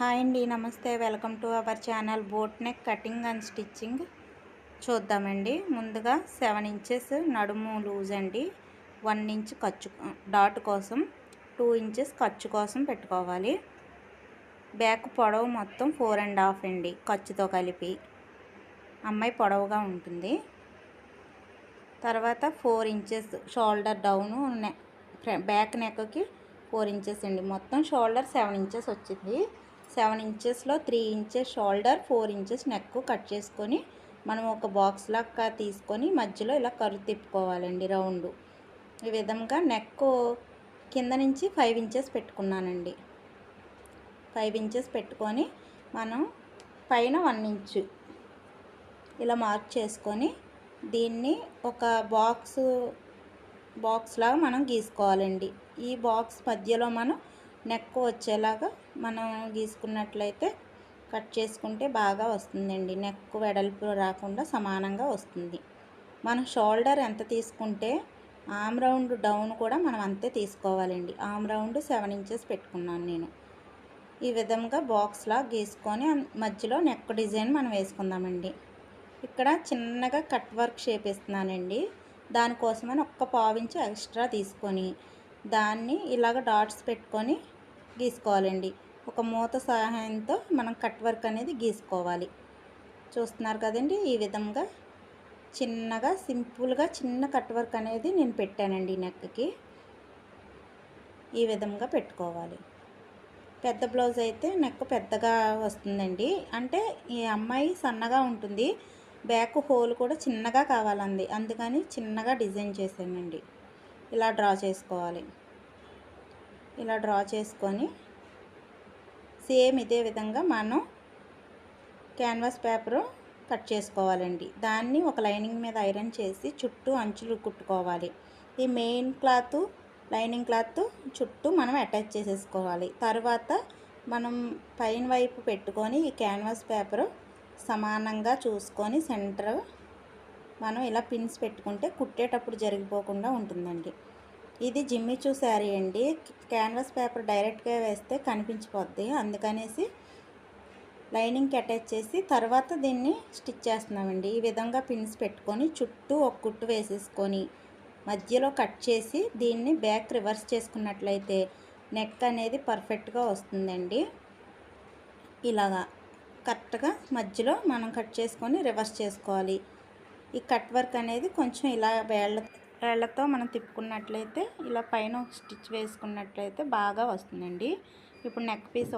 Hi అండి నమస్తే. Welcome to our channel boat neck cutting and stitching. చూద్దామండి. ముందుగా సెవెన్ ఇంచెస్ నడుము లూజ్ అండి. వన్ ఇంచ్ ఖర్చు డాట్ కోసం టూ ఇంచెస్ ఖర్చు కోసం పెట్టుకోవాలి. బ్యాక్ పొడవు మొత్తం ఫోర్ అండ్ హాఫ్ అండి ఖర్చుతో కలిపి. అమ్మాయి పొడవుగా ఉంటుంది. తర్వాత four inches shoulder down neck back నెక్కి ఫోర్ ఇంచెస్ అండి. మొత్తం షోల్డర్ సెవెన్ ఇంచెస్ వచ్చింది. Seven ఇంచెస్లో three inches shoulder four inches neck cut చేసుకొని మనం ఒక బాక్స్ లాగా తీసుకొని మధ్యలో ఇలా కరు తిప్పుకోవాలండి రౌండ్. ఈ విధంగా నెక్ కింద నుంచి ఫైవ్ ఇంచెస్ పెట్టుకున్నానండి. ఫైవ్ ఇంచెస్ పెట్టుకొని మనం పైన వన్ ఇంచు ఇలా మార్క్ చేసుకొని దీన్ని ఒక బాక్స్ బాక్స్ లాగా మనం గీసుకోవాలండి. ఈ బాక్స్ మధ్యలో మనం నెక్ వచ్చేలాగా మనం గీసుకున్నట్లయితే కట్ చేసుకుంటే బాగా వస్తుందండి. నెక్ వెడల్పు రాకుండా సమానంగా వస్తుంది. మనం షోల్డర్ ఎంత తీసుకుంటే ఆమ్ రౌండ్ డౌన్ కూడా మనం అంతే తీసుకోవాలండి. ఆమ్ రౌండ్ సెవెన్ ఇంచెస్ పెట్టుకున్నాను నేను. ఈ విధంగా బాక్స్లా గీసుకొని మధ్యలో నెక్ డిజైన్ మనం వేసుకుందామండి. ఇక్కడ చిన్నగా కట్ వర్క్ షేప్ ఇస్తున్నానండి దానికోసమని ఒక్క పావించి ఎక్స్ట్రా తీసుకొని దాన్ని ఇలాగ డాట్స్ పెట్టుకొని గీసుకోవాలండి. ఒక మూత సహాయంతో మనం కట్ వర్క్ అనేది గీసుకోవాలి. చూస్తున్నారు కదండి ఈ విధంగా చిన్నగా సింపుల్గా చిన్న కట్ వర్క్ అనేది నేను పెట్టానండి నెక్కి. ఈ విధంగా పెట్టుకోవాలి. పెద్ద బ్లౌజ్ అయితే నెక్ పెద్దగా వస్తుందండి. అంటే ఈ అమ్మాయి సన్నగా ఉంటుంది. బ్యాక్ హోల్ కూడా చిన్నగా కావాలండి అందుకని చిన్నగా డిజైన్ చేశానండి. ఇలా డ్రా చేసుకోవాలి. ఇలా డ్రా చేసుకొని సేమ్ ఇదే విధంగా మనం క్యాన్వాస్ పేపరు కట్ చేసుకోవాలండి. దాన్ని ఒక లైనింగ్ మీద ఐరన్ చేసి చుట్టూ అంచులు కుట్టుకోవాలి. ఈ మెయిన్ క్లాత్ లైనింగ్ క్లాత్ చుట్టూ మనం అటాచ్ చేసేసుకోవాలి. తర్వాత మనం పైన వైపు పెట్టుకొని ఈ క్యాన్వాస్ పేపరు సమానంగా చూసుకొని సెంటర్ మనం ఇలా పిన్స్ పెట్టుకుంటే కుట్టేటప్పుడు జరిగిపోకుండా ఉంటుందండి. ఇది జిమ్మిచూ శారీ అండి. క్యాన్వాస్ పేపర్ డైరెక్ట్గా వేస్తే కనిపించిపోద్ది. అందుకనేసి లైనింగ్కి అటాచ్ చేసి తర్వాత దీన్ని స్టిచ్ చేస్తున్నామండి. ఈ విధంగా పిన్స్ పెట్టుకొని చుట్టూ ఒక కుట్టు వేసేసుకొని మధ్యలో కట్ చేసి దీన్ని బ్యాక్ రివర్స్ చేసుకున్నట్లయితే నెక్ అనేది పర్ఫెక్ట్గా వస్తుందండి. ఇలాగా కరెక్ట్గా మధ్యలో మనం కట్ చేసుకొని రివర్స్ చేసుకోవాలి. ఈ కట్ వర్క్ అనేది కొంచెం ఇలా వేళ్ళ వేళ్ళతో మనం తిప్పుకున్నట్లయితే ఇలా పైన స్టిచ్ వేసుకున్నట్లయితే బాగా వస్తుందండి. ఇప్పుడు నెక్ పీస్